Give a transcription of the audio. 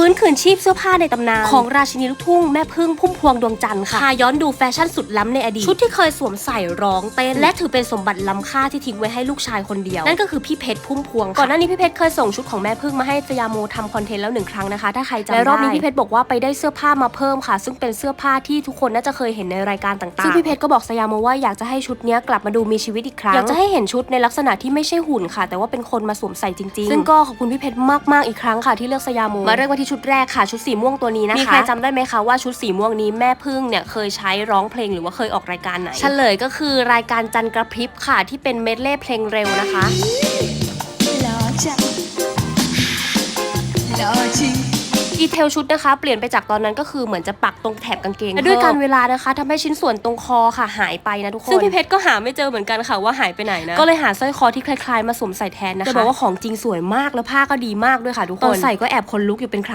ฟื้นคืนชีพเสื้อผ้าในตำนาน ของราชินีลูกทุ่งแม่พึ่งพุ่มพวงดวงจันทร์ค่ะพาย้อนดูแฟชั่นสุดล้ำในอดีต ชุดที่เคยสวมใส่ร้องเต้น และถือเป็นสมบัติล้ำค่าที่ทิ้งไว้ให้ลูกชายคนเดียว นั่นก็คือพี่เพชรพุ่มพวงค่ะก่อนหน้านี้พี่เพชรเคยส่งชุดของแม่พึ่งมาให้สยามโมทำคอนเทนต์แล้วหนึ่งครั้งนะคะ ถ้าใครจำได้และรอบนี้พี่เพชรบอกว่าไปได้เสื้อผ้ามาเพิ่มค่ะ ซึ่งเป็นเสื้อผ้าที่ทุกคนน่าจะเคยเห็นในรายการต่างๆซึ่งพี่เพชรก็บอกสยามโมว่าอยากจะให้ชุดเนี้ยกลับมาดูมีชีวิตอีกครั้งอยากจะให้เห็นชุดในลักษณะที่ไม่ใช่หุ่นค่ะ แต่ว่าเป็นคนมาสวมใส่จริง ๆ ซึ่งก็ขอบคุณพี่เพชรมากๆอีกครั้งค่ะที่เลือกสยามโมมาเริ่มกันที่ชุดแรกค่ะ ชุดสีม่วงตัวนี้นะคะมีใครจำได้ไหมคะว่าชุดสีม่วงนี้แม่พึ่งเนี่ยเคยใช้ร้องเพลงหรือว่าเคยออกรายการไหนเฉลยก็คือรายการจันกระพริบค่ะ ที่เป็นเมดเล่เพลงเร็วนะคะหล่อจังหล่อจริงดีเทลชุดนะคะ เปลี่ยนไปจากตอนนั้นก็คือเหมือนจะปักตรงแถบกางเกงและด้วยการเวลานะคะทำให้ชิ้นส่วนตรงคอค่ะหายไปนะทุกคน ซึ่งพี่เพชรก็หาไม่เจอเหมือนกันค่ะว่าหายไปไหนนะ ก็เลยหาสร้อยคอที่คล้ายๆมาสวมใส่แทนนะคะจะบอกว่าของจริงสวยมากแล้วผ้าก็ดีมากด้วยค่ะทุกคน ตอนใส่ก็แอบคนลุกอยู่เป็นครั้ง